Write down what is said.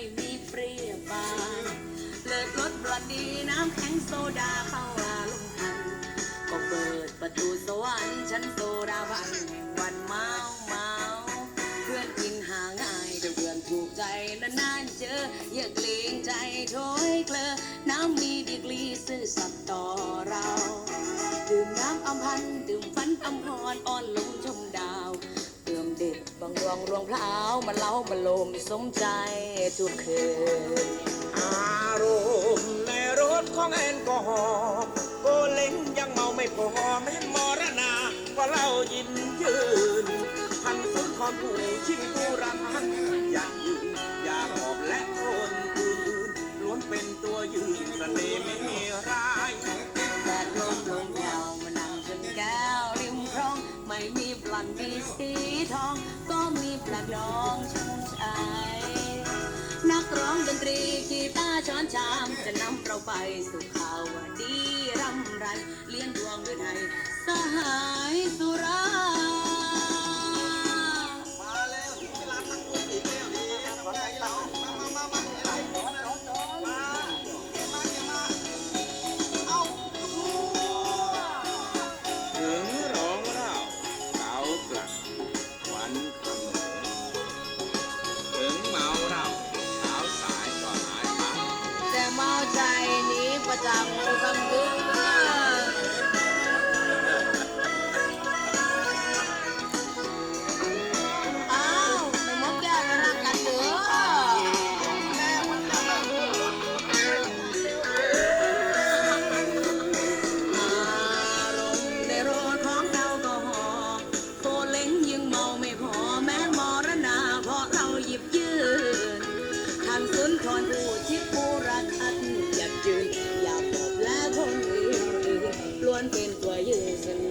ยมีเปรี้ยวปานเลิศรสบลอดดีน้ำแข็งโซดาเข้าอาลงทันก็เปิดประตูสวรรค์ฉันโซดาวันแห่งวันเมาเมาเพื่อนกินหาง่ายแต่เพื่อนถูกใจนานๆเจออยากเลี้ยงใจโถยเกลือน้ำมี องรวงรวงพราวมาเล้ามาลมสมใจทุกคืน อารมณ์ในรถของแอลกอฮอล์โกเล้งยังเมาไม่พอแม่มรณาก็เล่ายินยืน พันสุนทรผู้ชิงผู้รังอย มีปลันมีสีทอง ก็มีปลักดองชมชายนักร้องดนตรีกีตาร์ช้อนชาม จะนำเราไปสู่ข่าวดีรำไร เลี้ยงดวงด้วยไทยสห เมาใจนี้ประจำคำเดือ employees